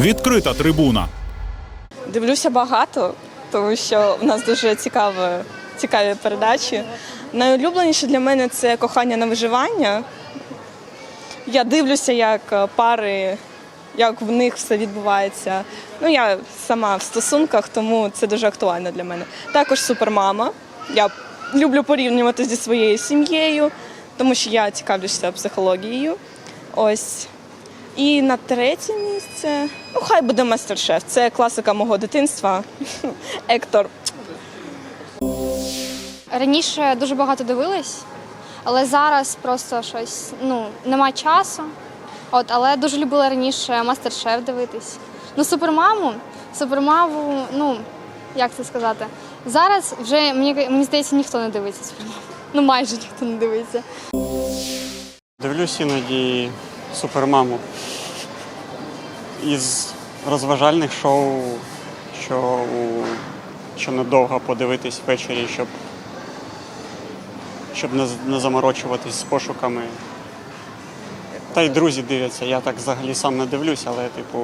Відкрита трибуна. Дивлюся багато, тому що в нас дуже цікаві, цікаві передачі. Найулюбленіше для мене це кохання на виживання. Я дивлюся, як е, пари, як в них все відбувається. Ну, я сама в стосунках, тому це дуже актуально для мене. Також супермама. Я люблю порівнювати зі своєю сім'єю, тому що я цікавлюся психологією. Ось. І на третє місце, ну хай буде мастер-шеф. Це класика мого дитинства. Ектор. Раніше дуже багато дивилась, але зараз просто щось ну, нема часу. От, але дуже любила раніше мастер-шеф дивитись. Ну, супермаму, супермаму, ну, як це сказати? Зараз вже мені, мені здається, ніхто не дивиться супермаму. Ну, майже ніхто не дивиться. Дивлюсь іноді супермаму. Із розважальних шоу, що, що недовго подивитись ввечері, щоб, щоб не, не заморочуватись з пошуками. Та й друзі дивляться. Я так взагалі сам не дивлюсь, але типу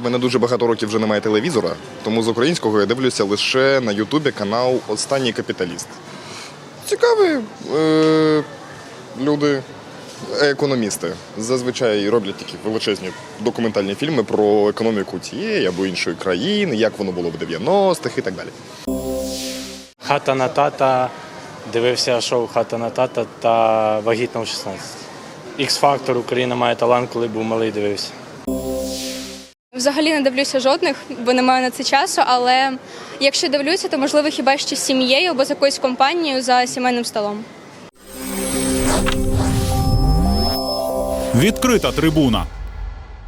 У мене дуже багато років вже немає телевізора, тому з українського я дивлюся лише на Ютубі канал Останній капіталіст. Цікаві е, люди, економісти. Зазвичай роблять такі величезні документальні фільми про економіку тієї або іншої країни, як воно було в 90-х і так далі. Хата на тата, дивився шоу Хата на тата та вагітна у 16. Ікс-фактор Україна має талант, коли був малий, дивився. Взагалі не дивлюся жодних, бо не маю на це часу. Але якщо дивлюся, то можливо хіба що з сім'єю або з якоюсь компанією за сімейним столом. Відкрита трибуна.